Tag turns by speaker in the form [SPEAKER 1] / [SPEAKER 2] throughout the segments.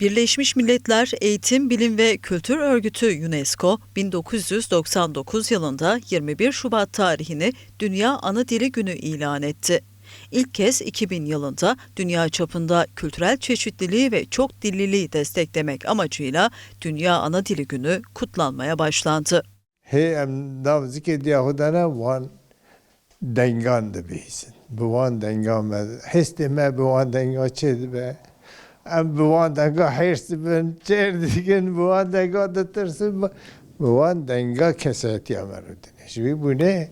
[SPEAKER 1] Birleşmiş Milletler Eğitim, Bilim ve Kültür Örgütü UNESCO 1999 yılında 21 Şubat tarihini Dünya Ana Dili Günü ilan etti. İlk kez 2000 yılında dünya çapında kültürel çeşitliliği ve çok dilliliği desteklemek amacıyla Dünya Ana Dili Günü kutlanmaya başlandı.
[SPEAKER 2] Hey em nav zikê diya xwe wan dengan dibîsin. Bi wan dengan me hestê me bi wan denga çê buanda nga heshtëbën qerdikën, buanda nga të tërsën, buanda nga keset jam e rëtën. Bu ne?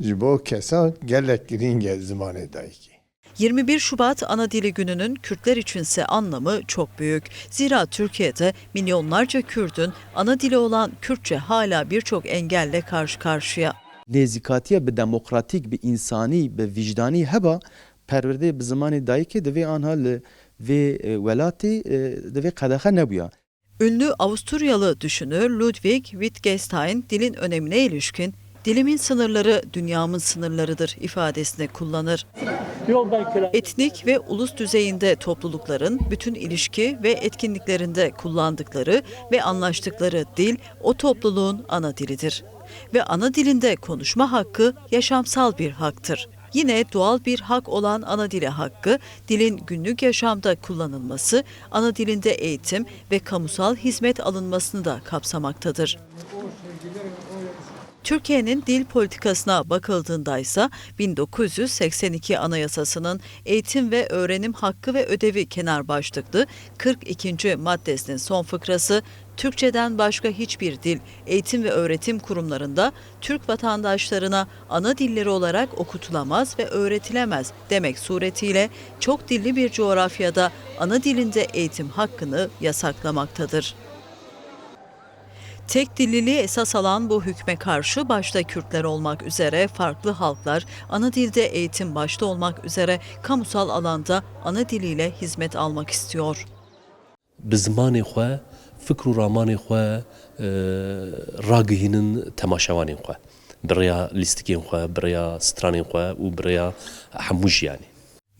[SPEAKER 2] Jibo kesan gelek ringe zimane dayki.
[SPEAKER 1] 21 Şubat Ana Dili Günü'nün Kürtler içinse anlamı çok büyük. Zira Türkiye'de milyonlarca Kürt'ün ana dili olan Kürtçe hala birçok engelle karşı karşıya.
[SPEAKER 3] Nezikatiye bir demokratik, bir insani, bir vicdani heba perverde bir zamanı dayı ve anhalı vê e, welatê e, divê qedexe nebûye.
[SPEAKER 1] Ünlü Avusturyalı düşünür Ludwig Wittgenstein dilin önemine ilişkin dilimin sınırları dünyamın sınırlarıdır ifadesini kullanır. Etnik ve ulus düzeyinde toplulukların bütün ilişki ve etkinliklerinde kullandıkları ve anlaştıkları dil o topluluğun ana dilidir. Ve ana dilinde konuşma hakkı yaşamsal bir haktır. Yine doğal bir hak olan ana dili hakkı, dilin günlük yaşamda kullanılması, ana dilinde eğitim ve kamusal hizmet alınmasını da kapsamaktadır. Türkiye'nin dil politikasına bakıldığında ise 1982 Anayasası'nın eğitim ve öğrenim hakkı ve ödevi kenar başlıklı 42. maddesinin son fıkrası Türkçeden başka hiçbir dil, eğitim ve öğretim kurumlarında Türk vatandaşlarına ana dilleri olarak okutulamaz ve öğretilemez demek suretiyle çok dilli bir coğrafyada ana dilinde eğitim hakkını yasaklamaktadır. Tek dilliliği esas alan bu hükme karşı başta Kürtler olmak üzere farklı halklar ana dilde eğitim başta olmak üzere kamusal alanda ana diliyle hizmet almak istiyor.
[SPEAKER 4] bi zimanê xwe fikr û ramanê xwe e, ragihînin temaşevanên xwe birêya lîstikên xwe birêya stranên xwe û birêya hemû jiyanê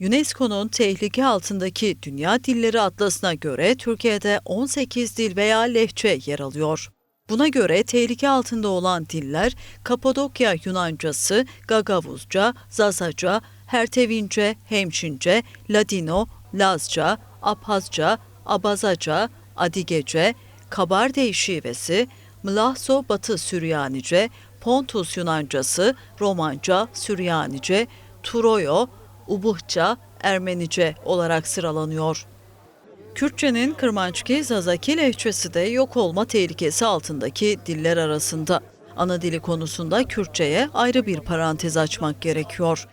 [SPEAKER 1] UNESCO'nun tehlike altındaki Dünya Dilleri Atlası'na göre Türkiye'de 18 dil veya lehçe yer alıyor. Buna göre tehlike altında olan diller Kapadokya Yunancası, Gagavuzca, Zazaca, Hertevince, Hemşince, Ladino, Lazca, Abhazca, Abazaca, Adigece, Kabardey şivesi, Mlahso Batı Süryanice, Pontus Yunancası, Romanca, Süryanice, Turoyo, Ubuhça, Ermenice olarak sıralanıyor. Kürtçenin Kırmançki Zazaki lehçesi de yok olma tehlikesi altındaki diller arasında. Ana dili konusunda Kürtçeye ayrı bir parantez açmak gerekiyor.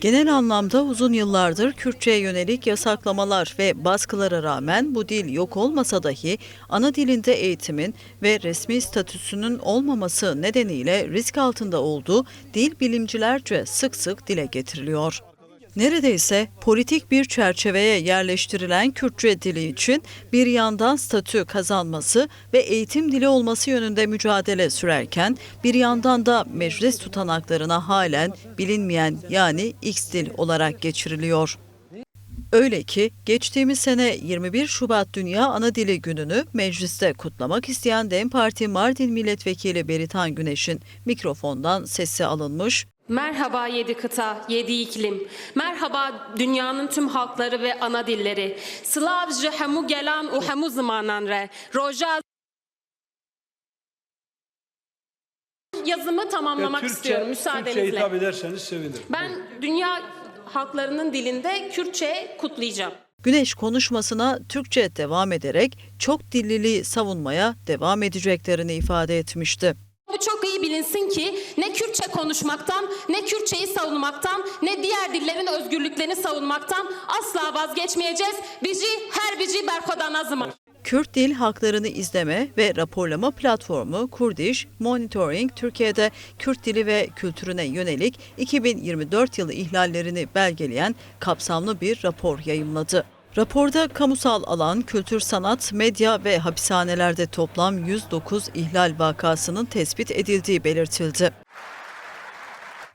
[SPEAKER 1] Genel anlamda uzun yıllardır Kürtçe'ye yönelik yasaklamalar ve baskılara rağmen bu dil yok olmasa dahi ana dilinde eğitimin ve resmi statüsünün olmaması nedeniyle risk altında olduğu dil bilimcilerce sık sık dile getiriliyor. Neredeyse politik bir çerçeveye yerleştirilen Kürtçe dili için bir yandan statü kazanması ve eğitim dili olması yönünde mücadele sürerken bir yandan da meclis tutanaklarına halen bilinmeyen yani X dil olarak geçiriliyor. Öyle ki geçtiğimiz sene 21 Şubat Dünya Ana Dili Günü'nü mecliste kutlamak isteyen DEM Parti Mardin Milletvekili Beritan Güneş'in mikrofondan sesi alınmış,
[SPEAKER 5] Merhaba yedi kıta, yedi iklim. Merhaba dünyanın tüm halkları ve ana dilleri. Slavce hemu gelan u hemu zamanan re. Roja yazımı tamamlamak
[SPEAKER 6] Türkçe,
[SPEAKER 5] istiyorum
[SPEAKER 6] Türkçe
[SPEAKER 5] müsaadenizle.
[SPEAKER 6] hitap ederseniz sevinirim.
[SPEAKER 5] Ben dünya halklarının dilinde Kürtçe kutlayacağım.
[SPEAKER 1] Güneş konuşmasına Türkçe devam ederek çok dilliliği savunmaya devam edeceklerini ifade etmişti.
[SPEAKER 5] Bilinsin ki ne Kürtçe konuşmaktan, ne Kürtçeyi savunmaktan, ne diğer dillerin özgürlüklerini savunmaktan asla vazgeçmeyeceğiz. Bici her bici berkodan azıma.
[SPEAKER 1] Kürt Dil Haklarını İzleme ve Raporlama Platformu Kurdiş Monitoring Türkiye'de Kürt dili ve kültürüne yönelik 2024 yılı ihlallerini belgeleyen kapsamlı bir rapor yayımladı. Raporda kamusal alan, kültür, sanat, medya ve hapishanelerde toplam 109 ihlal vakasının tespit edildiği belirtildi.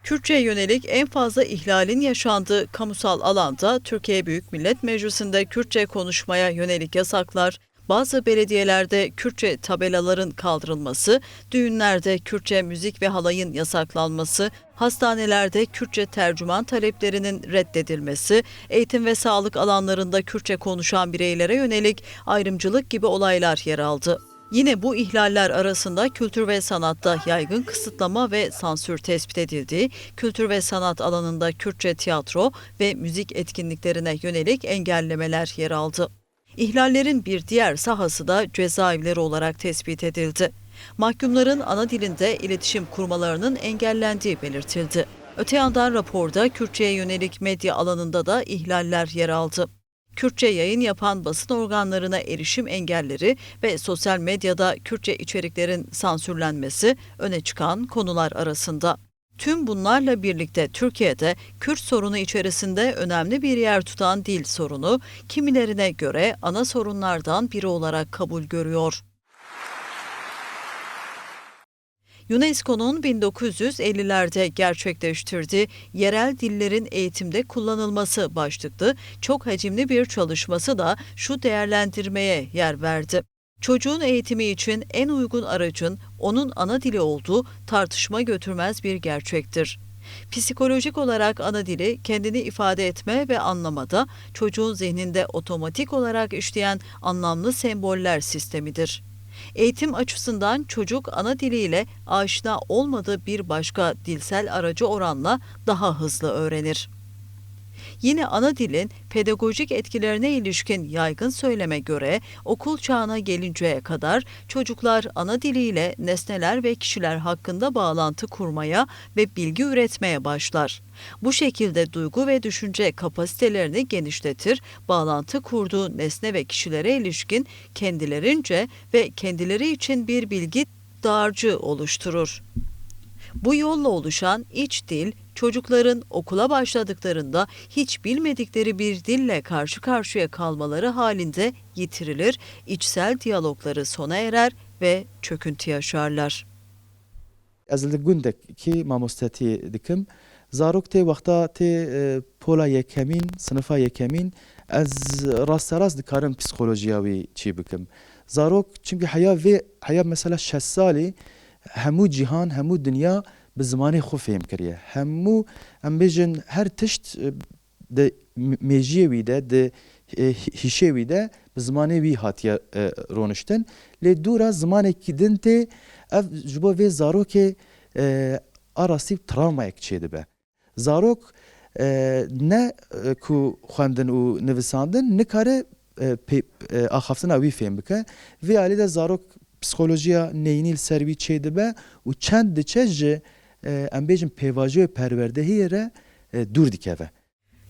[SPEAKER 1] Kürtçe'ye yönelik en fazla ihlalin yaşandığı kamusal alanda Türkiye Büyük Millet Meclisi'nde Kürtçe konuşmaya yönelik yasaklar, bazı belediyelerde Kürtçe tabelaların kaldırılması, düğünlerde Kürtçe müzik ve halayın yasaklanması, hastanelerde Kürtçe tercüman taleplerinin reddedilmesi, eğitim ve sağlık alanlarında Kürtçe konuşan bireylere yönelik ayrımcılık gibi olaylar yer aldı. Yine bu ihlaller arasında kültür ve sanatta yaygın kısıtlama ve sansür tespit edildiği, kültür ve sanat alanında Kürtçe tiyatro ve müzik etkinliklerine yönelik engellemeler yer aldı. İhlallerin bir diğer sahası da cezaevleri olarak tespit edildi. Mahkumların ana dilinde iletişim kurmalarının engellendiği belirtildi. Öte yandan raporda Kürtçe'ye yönelik medya alanında da ihlaller yer aldı. Kürtçe yayın yapan basın organlarına erişim engelleri ve sosyal medyada Kürtçe içeriklerin sansürlenmesi öne çıkan konular arasında. Tüm bunlarla birlikte Türkiye'de Kürt sorunu içerisinde önemli bir yer tutan dil sorunu kimilerine göre ana sorunlardan biri olarak kabul görüyor. UNESCO'nun 1950'lerde gerçekleştirdiği yerel dillerin eğitimde kullanılması başlıklı çok hacimli bir çalışması da şu değerlendirmeye yer verdi. Çocuğun eğitimi için en uygun aracın onun ana dili olduğu tartışma götürmez bir gerçektir. Psikolojik olarak ana dili kendini ifade etme ve anlamada çocuğun zihninde otomatik olarak işleyen anlamlı semboller sistemidir. Eğitim açısından çocuk ana diliyle aşina olmadığı bir başka dilsel aracı oranla daha hızlı öğrenir. Yine ana dilin pedagojik etkilerine ilişkin yaygın söyleme göre okul çağına gelinceye kadar çocuklar ana diliyle nesneler ve kişiler hakkında bağlantı kurmaya ve bilgi üretmeye başlar. Bu şekilde duygu ve düşünce kapasitelerini genişletir, bağlantı kurduğu nesne ve kişilere ilişkin kendilerince ve kendileri için bir bilgi dağarcığı oluşturur. Bu yolla oluşan iç dil, çocukların okula başladıklarında hiç bilmedikleri bir dille karşı karşıya kalmaları halinde yitirilir, içsel diyalogları sona erer ve çöküntü yaşarlar.
[SPEAKER 3] Ez li gundekî mamostetiyê dikim. Zarok tê wexta tê e, pola yekemîn, sinifa yekemîn ez rasterast dikarim psikolojiya wî çî bikim. Zarok çünkü heya vê heya mesela salî hemû cîhan, hemû dünya bi zimanê xwe fêm kiriye. Hemû em bêjin her tişt e, di mêjiyê wî de di hîşê wî de bi zimanê wî hatiye roniştin. Lê dûra zimanekî din tê ev ji bo vê zarokê arasî travmayek çê dibe. Zarok ne ku xwendin û nivisandin nikare axaftina wî fêm bike. Vê alî de zarok psikolojiya neyînî li ser wî çê dibe û çend diçe ji e, em bêjin pêvajoya perwerdehiyê re e, dûr dikeve.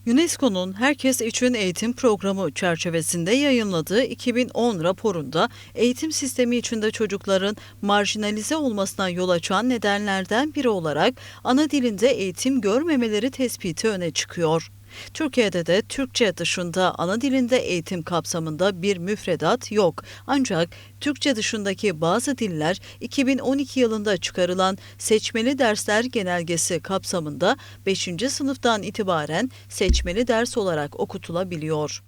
[SPEAKER 1] UNESCO'nun Herkes İçin Eğitim Programı çerçevesinde yayınladığı 2010 raporunda eğitim sistemi içinde çocukların marjinalize olmasına yol açan nedenlerden biri olarak ana dilinde eğitim görmemeleri tespiti öne çıkıyor. Türkiye'de de Türkçe dışında ana dilinde eğitim kapsamında bir müfredat yok. Ancak Türkçe dışındaki bazı diller 2012 yılında çıkarılan Seçmeli Dersler Genelgesi kapsamında 5. sınıftan itibaren seçmeli ders olarak okutulabiliyor.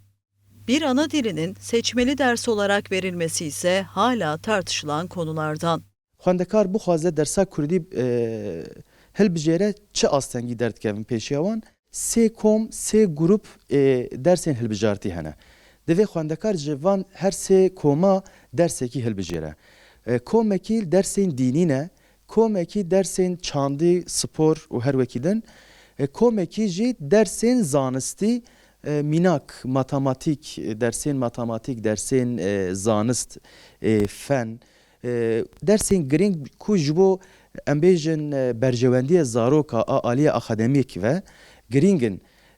[SPEAKER 1] Bir ana dilinin seçmeli ders olarak verilmesi ise hala tartışılan konulardan.
[SPEAKER 3] Xwendekar bixwaze dersa Kurdî e, hilbijêre çi astengî derdikevin pêşiya wan hene. Divê xwendekar ji van her sê koma dersekî hilbijêre. E, komekî dersên dînî ne, komekî dersên çandî, spor û her wekî din, e, komekî jî dersên zanistî e, minak, matematik, e, dersên matematik, dersên e, zanist, e, fen, e, dersên giring ku ji bo em bêjin e, berjewendiya zaroka a aliya akademîk ve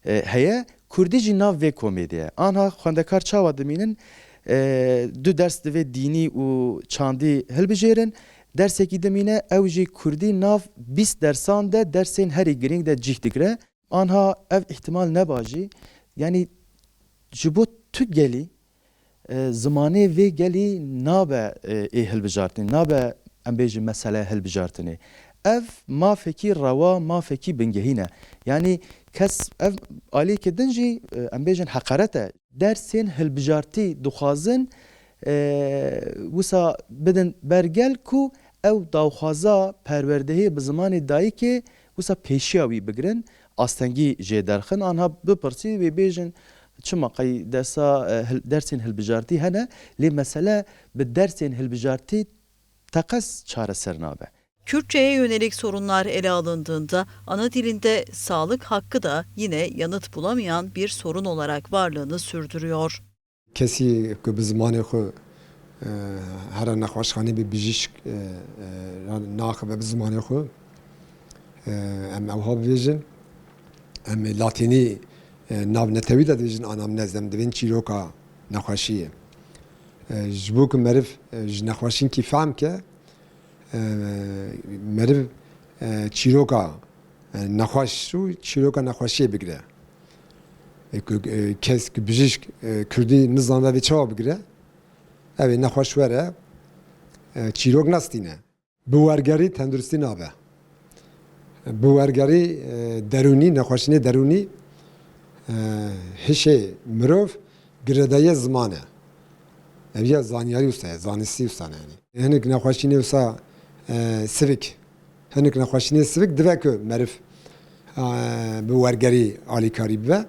[SPEAKER 3] heye Kurdî jî nav vê komê ye. Anha xwendekar çawa dimînin e, du ders divê dînî û çandî hilbijêrin dersekî dimîne ew jî Kurdî nav 20 dersan de dersên herî giring de cih digre. Anha ev ihtimal neba jî yani ji bo tu gelî e, zimanê vê gelî nabe e, ê hilbijartinê nabe em bêjin mesele hilbijartinê ev mafekî rewa mafekî bingehîne yani کەس ئالەیەکی دنجی ئەم بێژن حەقەرەتە دەرسێن هەلبژارتی دخوازن وسا بدن بەرگەل و ئەو داوخوازا پەروەردەهەیە بە زمانی دایکێ وسا پێشیاوی بگرن ئاستەنگی ژێدەرخن آنها بپرسی وێ بێژن çima qey dersa dersên hilbijartî hene lê mesele bi dersên hilbijartî teqes çareser nabe.
[SPEAKER 1] Kürtçeye yönelik sorunlar ele alındığında ana dilinde sağlık hakkı da yine yanıt bulamayan bir sorun olarak varlığını sürdürüyor.
[SPEAKER 6] Kesi ki biz manehu e, her an nakvaşhane bir bijiş e, e, nakıbe biz manehu em evhab vejin em latini nav netevi de vejin anam nezdem devin çiroka nakvaşiye. Jbu ki merif jnakvaşin ki fam ke merib çiroka nakhaşu çiroka nakhaşiye bigre kes bijiş kürdi nizamda ve çava bigre ev e, nakhaş vere çirok nastine. Bu vergeri tendüristi nabe bu vergeri deruni nakhaşine deruni hişe mirov giredaye zamanı ev ya zaniyari usta zanisi usta yani. Yani nakhaşine usta wisa sivik hinek nexweşînê sivik dive ku meriv bi wergerî alîkarî bibe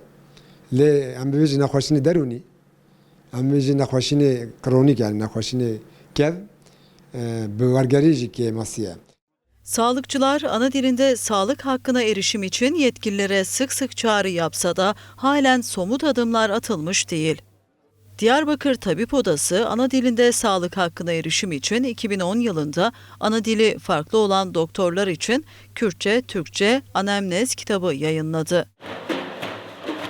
[SPEAKER 6] لێ ئەم ببێژی نەخۆشینی دەرونی ئەم بێژی نەخۆشینی کڕۆنیک یان نەخۆشینی kev bi wergerî jî masiye.
[SPEAKER 1] Sağlıkçılar ana dilinde sağlık hakkına erişim için yetkililere sık sık çağrı yapsa da halen somut adımlar atılmış değil. Diyarbakır Tabip Odası ana dilinde sağlık hakkına erişim için 2010 yılında ana dili farklı olan doktorlar için Kürtçe, Türkçe, Anemnez kitabı yayınladı.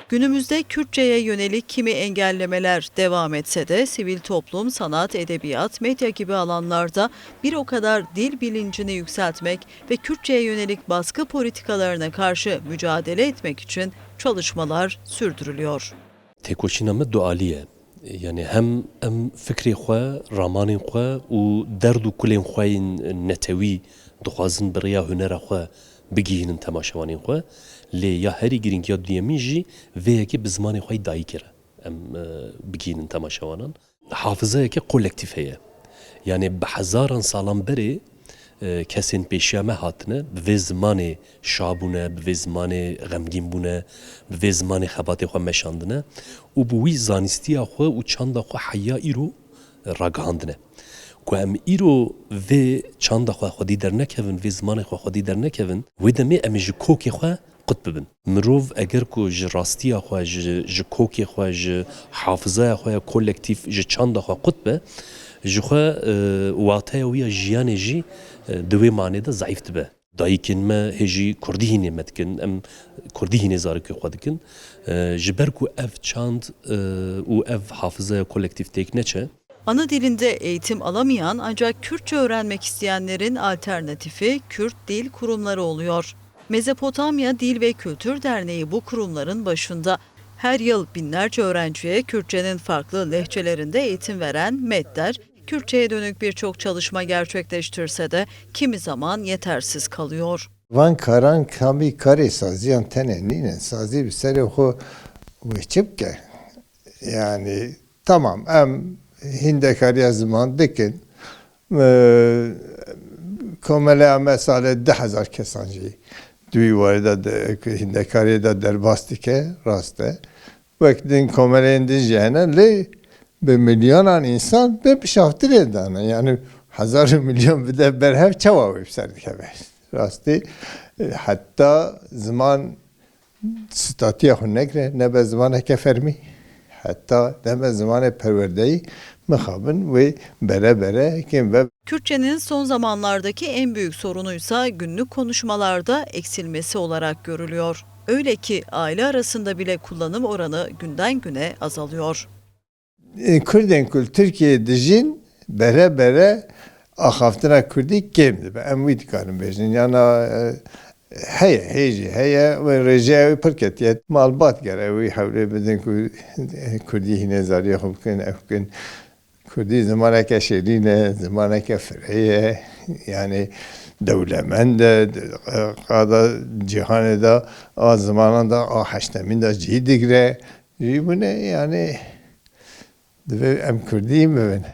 [SPEAKER 1] Günümüzde Kürtçe'ye yönelik kimi engellemeler devam etse de sivil toplum, sanat, edebiyat, medya gibi alanlarda bir o kadar dil bilincini yükseltmek ve Kürtçe'ye yönelik baskı politikalarına karşı mücadele etmek için çalışmalar sürdürülüyor.
[SPEAKER 4] Tekoşinamı dualiye yani hem em fikrê xwe, ramanên xwe û derd û kulên xwe yên netewî dixwazin bi rêya hunera xwe bigihînin temaşevanên xwe lê ya herî girîngiya duyê min jî vê yekê bi zimanê xwe dayî kire em bigihînin temaşewanan hafizeyeke kolektif heye yani bi hezaran salan berê kesên pêşiya me hatine bi vê zimanê şabûne bi vê zimanê xemgîn bûne bi vê zimanê xebatê xwe meşandine û bi wî zanîstiya xwe û çanda xwe heya îro ragihandine ku em îro vê çanda xwe xwedî dernekevin vê zimanê xwe xwedî dernekevin wê demê em ê ji kokê xwe qut bibin. Mirov eger ku ji rastiya xwe ji ji kokê xwe ji hafizaya xwe ya kolektif ji xwe xwe wateya wî ya jiyanê jî di wê manê de zayıf dibe dayîkên me hêjî Kurdî hînê me dikin em Kurdî hînê zarokê xwe dikin ji ber ku ev çand û ev hafizaya kolektif têk neçe
[SPEAKER 1] Ana dilinde eğitim alamayan ancak Kürtçe öğrenmek isteyenlerin alternatifi Kürt Dil Kurumları oluyor. Mezopotamya Dil ve Kültür Derneği bu kurumların başında. Her yıl binlerce öğrenciye Kürtçenin farklı lehçelerinde eğitim veren MEDDER, Kürtçe'ye dönük birçok çalışma gerçekleştirse de kimi zaman yetersiz kalıyor.
[SPEAKER 2] Van karan kami kare saziyan tenenine sazi bir serehu veçipke. Yani tamam em hindekar yazman dikin. E, komele mesale dehazar kesancıyı. Düğü var da hindekariye de derbastike raste. Vekdin komele indin jene li کامل اندی جهنه لی به میلیون انسان به پشافتر دانه یعنی هزار میلیون بده برهف چوا ویب سر دیگه راستی حتی زمان ستاتی خود نگره نه به زمان که فرمی حتی نه به زمان پروردهی مخابن و bere bere kim ve
[SPEAKER 1] Kürtçenin son zamanlardaki en büyük sorunuysa günlük konuşmalarda eksilmesi olarak görülüyor. Öyle ki aile arasında bile kullanım oranı günden güne azalıyor.
[SPEAKER 2] Kürden kul Türkiye dijin bere bere axaftina Kürdi kemdi. Em wî dikarin bêjin yana heye hêjî heye rêjeya wî pir ketiye malbat gere wî hewlê bidin ku Kurdî hîne zariya xwe bikin ev bikin Kurdî zimaneke şêrîn e, yani dewlemend e qada cîhanê da a zimanan da a digre jî yani divê em Kurdî bibin.